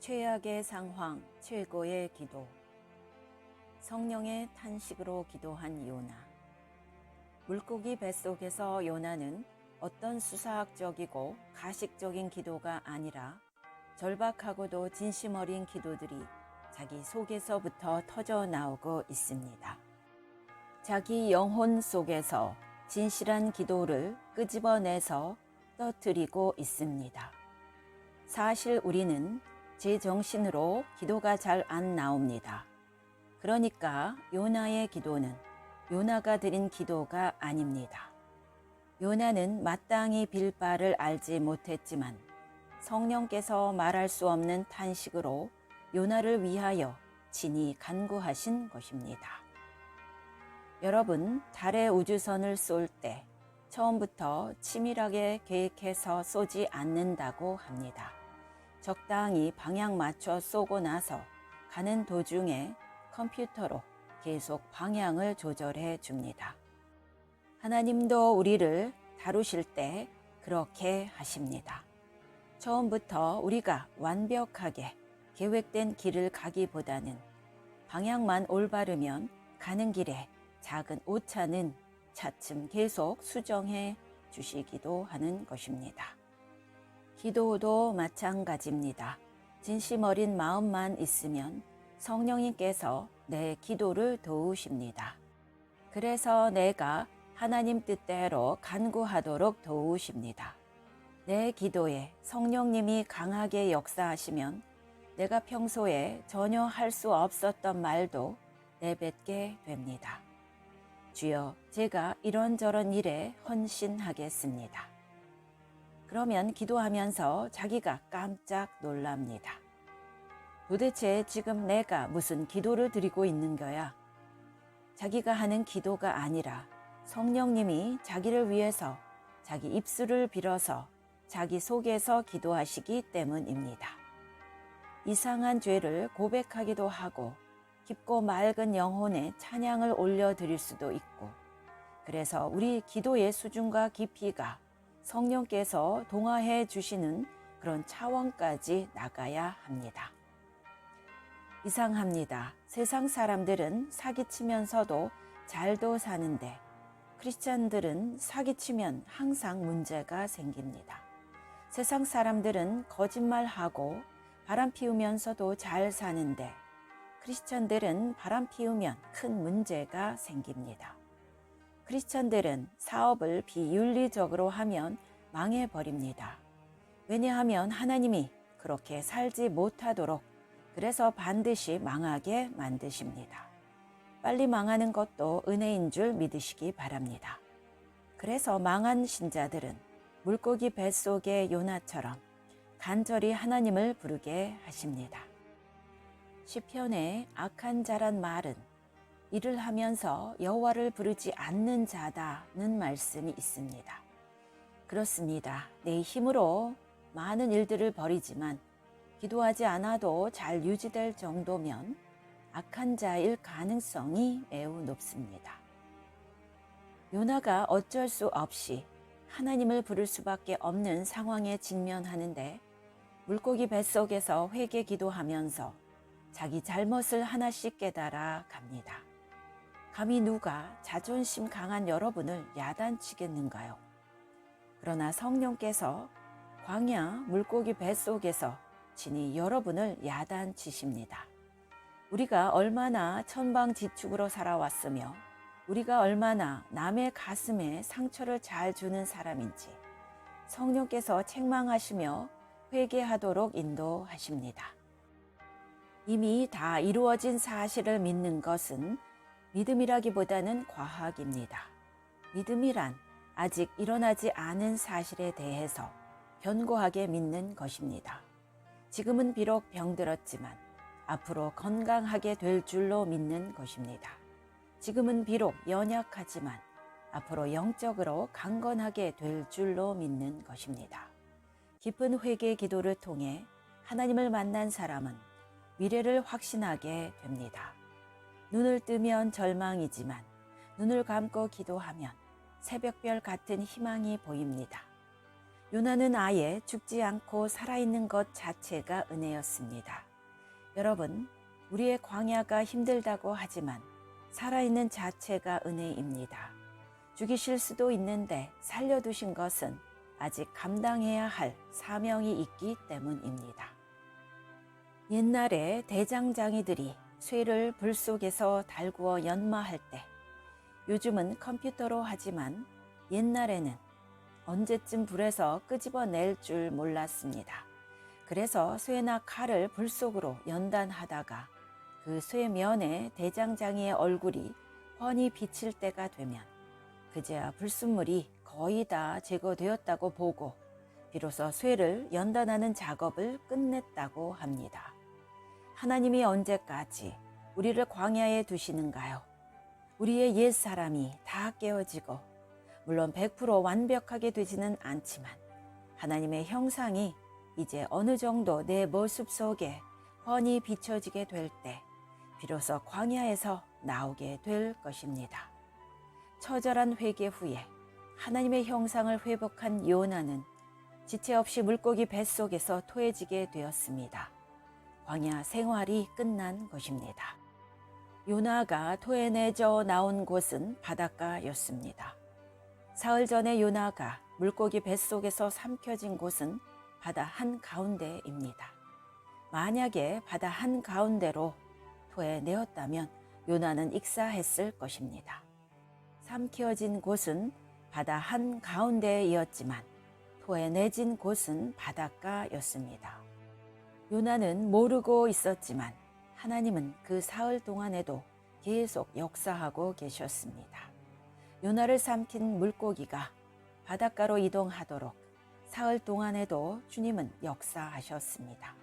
최악의 상황, 최고의 기도. 성령의 탄식으로 기도한 요나. 물고기 뱃속에서 요나는 어떤 수사학적이고 가식적인 기도가 아니라 절박하고도 진심 어린 기도들이 자기 속에서부터 터져 나오고 있습니다. 자기 영혼 속에서 진실한 기도를 끄집어내서 떠뜨리고 있습니다. 사실 우리는 제 정신으로 기도가 잘 안 나옵니다. 그러니까 요나의 기도는 요나가 드린 기도가 아닙니다. 요나는 마땅히 빌 바를 알지 못했지만 성령께서 말할 수 없는 탄식으로 요나를 위하여 친히 간구하신 것입니다. 여러분, 달에 우주선을 쏠 때 처음부터 치밀하게 계획해서 쏘지 않는다고 합니다. 적당히 방향 맞춰 쏘고 나서 가는 도중에 컴퓨터로 계속 방향을 조절해 줍니다. 하나님도 우리를 다루실 때 그렇게 하십니다. 처음부터 우리가 완벽하게 계획된 길을 가기보다는 방향만 올바르면 가는 길에 작은 오차는 차츰 계속 수정해 주시기도 하는 것입니다. 기도도 마찬가지입니다. 진심 어린 마음만 있으면 성령님께서 내 기도를 도우십니다. 그래서 내가 하나님 뜻대로 간구하도록 도우십니다. 내 기도에 성령님이 강하게 역사하시면 내가 평소에 전혀 할 수 없었던 말도 내뱉게 됩니다. 주여, 제가 이런저런 일에 헌신하겠습니다. 그러면 기도하면서 자기가 깜짝 놀랍니다. 도대체 지금 내가 무슨 기도를 드리고 있는 거야? 자기가 하는 기도가 아니라 성령님이 자기를 위해서 자기 입술을 빌어서 자기 속에서 기도하시기 때문입니다. 이상한 죄를 고백하기도 하고 깊고 맑은 영혼에 찬양을 올려드릴 수도 있고 그래서 우리 기도의 수준과 깊이가 성령께서 동화해 주시는 그런 차원까지 나가야 합니다. 이상합니다. 세상 사람들은 사기치면서도 잘도 사는데 크리스찬들은 사기치면 항상 문제가 생깁니다. 세상 사람들은 거짓말하고 바람 피우면서도 잘 사는데 크리스찬들은 바람 피우면 큰 문제가 생깁니다. 크리스찬들은 사업을 비윤리적으로 하면 망해버립니다. 왜냐하면 하나님이 그렇게 살지 못하도록 그래서 반드시 망하게 만드십니다. 빨리 망하는 것도 은혜인 줄 믿으시기 바랍니다. 그래서 망한 신자들은 물고기 뱃속의 요나처럼 간절히 하나님을 부르게 하십니다. 시편에 악한 자란 말은 일을 하면서 여호와를 부르지 않는 자다는 말씀이 있습니다. 그렇습니다. 내 힘으로 많은 일들을 벌이지만 기도하지 않아도 잘 유지될 정도면 악한 자일 가능성이 매우 높습니다. 요나가 어쩔 수 없이 하나님을 부를 수밖에 없는 상황에 직면하는데 물고기 뱃속에서 회개 기도하면서 자기 잘못을 하나씩 깨달아 갑니다. 감히 누가 자존심 강한 여러분을 야단치겠는가요? 그러나 성령께서 광야 물고기 뱃속에서 친히 여러분을 야단치십니다. 우리가 얼마나 천방지축으로 살아왔으며 우리가 얼마나 남의 가슴에 상처를 잘 주는 사람인지 성령께서 책망하시며 회개하도록 인도하십니다. 이미 다 이루어진 사실을 믿는 것은 믿음이라기보다는 과학입니다. 믿음이란 아직 일어나지 않은 사실에 대해서 견고하게 믿는 것입니다. 지금은 비록 병들었지만 앞으로 건강하게 될 줄로 믿는 것입니다. 지금은 비록 연약하지만 앞으로 영적으로 강건하게 될 줄로 믿는 것입니다. 깊은 회개 기도를 통해 하나님을 만난 사람은 미래를 확신하게 됩니다. 눈을 뜨면 절망이지만 눈을 감고 기도하면 새벽별 같은 희망이 보입니다. 요나는 아예 죽지 않고 살아있는 것 자체가 은혜였습니다. 여러분, 우리의 광야가 힘들다고 하지만 살아있는 자체가 은혜입니다. 죽이실 수도 있는데 살려두신 것은 아직 감당해야 할 사명이 있기 때문입니다. 옛날에 대장장이들이 쇠를 불 속에서 달구어 연마할 때 요즘은 컴퓨터로 하지만 옛날에는 언제쯤 불에서 끄집어낼 줄 몰랐습니다. 그래서 쇠나 칼을 불 속으로 연단하다가 그 쇠면에 대장장이의 얼굴이 훤히 비칠 때가 되면 그제야 불순물이 거의 다 제거되었다고 보고 비로소 쇠를 연단하는 작업을 끝냈다고 합니다. 하나님이 언제까지 우리를 광야에 두시는가요? 우리의 옛 사람이 다 깨어지고 물론 100% 완벽하게 되지는 않지만 하나님의 형상이 이제 어느 정도 내 모습 속에 훤히 비춰지게 될 때 비로소 광야에서 나오게 될 것입니다. 처절한 회개 후에 하나님의 형상을 회복한 요나는 지체 없이 물고기 뱃속에서 토해지게 되었습니다. 광야 생활이 끝난 것입니다. 요나가 토해내져 나온 곳은 바닷가였습니다. 사흘 전에 요나가 물고기 뱃속에서 삼켜진 곳은 바다 한 가운데입니다. 만약에 바다 한 가운데로 토해내었다면 요나는 익사했을 것입니다. 삼키어진 곳은 바다 한 가운데이었지만 토해내진 곳은 바닷가였습니다. 요나는 모르고 있었지만 하나님은 그 사흘 동안에도 계속 역사하고 계셨습니다. 요나를 삼킨 물고기가 바닷가로 이동하도록 사흘 동안에도 주님은 역사하셨습니다.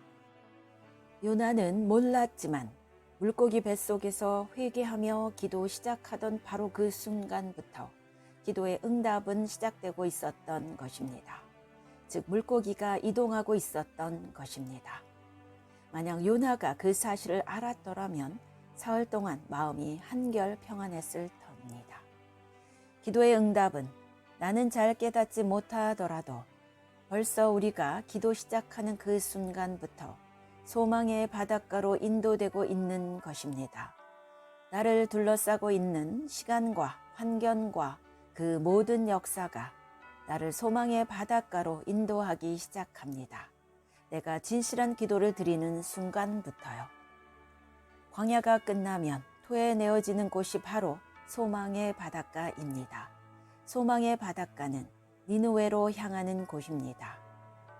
요나는 몰랐지만 물고기 뱃속에서 회개하며 기도 시작하던 바로 그 순간부터 기도의 응답은 시작되고 있었던 것입니다. 즉, 물고기가 이동하고 있었던 것입니다. 만약 요나가 그 사실을 알았더라면 사흘 동안 마음이 한결 평안했을 터입니다. 기도의 응답은 나는 잘 깨닫지 못하더라도 벌써 우리가 기도 시작하는 그 순간부터 소망의 바닷가로 인도되고 있는 것입니다. 나를 둘러싸고 있는 시간과 환경과 그 모든 역사가 나를 소망의 바닷가로 인도하기 시작합니다. 내가 진실한 기도를 드리는 순간부터요. 광야가 끝나면 토해내어지는 곳이 바로 소망의 바닷가입니다. 소망의 바닷가는 니누웨로 향하는 곳입니다.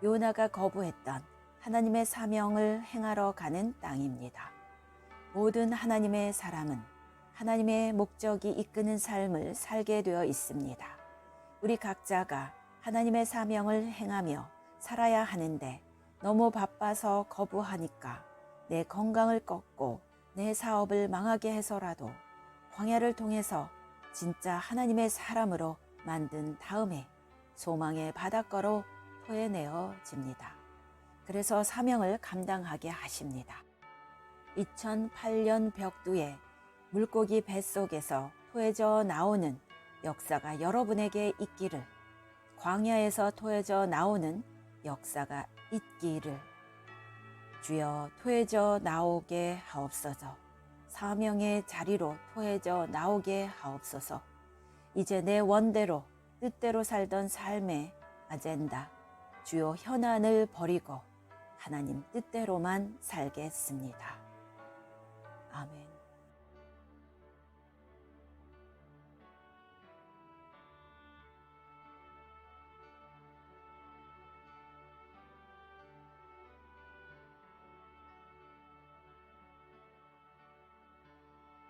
요나가 거부했던 하나님의 사명을 행하러 가는 땅입니다. 모든 하나님의 사람은 하나님의 목적이 이끄는 삶을 살게 되어 있습니다. 우리 각자가 하나님의 사명을 행하며 살아야 하는데 너무 바빠서 거부하니까 내 건강을 꺾고 내 사업을 망하게 해서라도 광야를 통해서 진짜 하나님의 사람으로 만든 다음에 소망의 바닷가로 토해내어집니다. 그래서 사명을 감당하게 하십니다. 2008년 벽두에 물고기 뱃속에서 토해져 나오는 역사가 여러분에게 있기를 광야에서 토해져 나오는 역사가 있기를 주여 토해져 나오게 하옵소서 사명의 자리로 토해져 나오게 하옵소서 이제 내 원대로 뜻대로 살던 삶의 아젠다 주요 현안을 버리고 하나님 뜻대로만 살겠습니다. 아멘.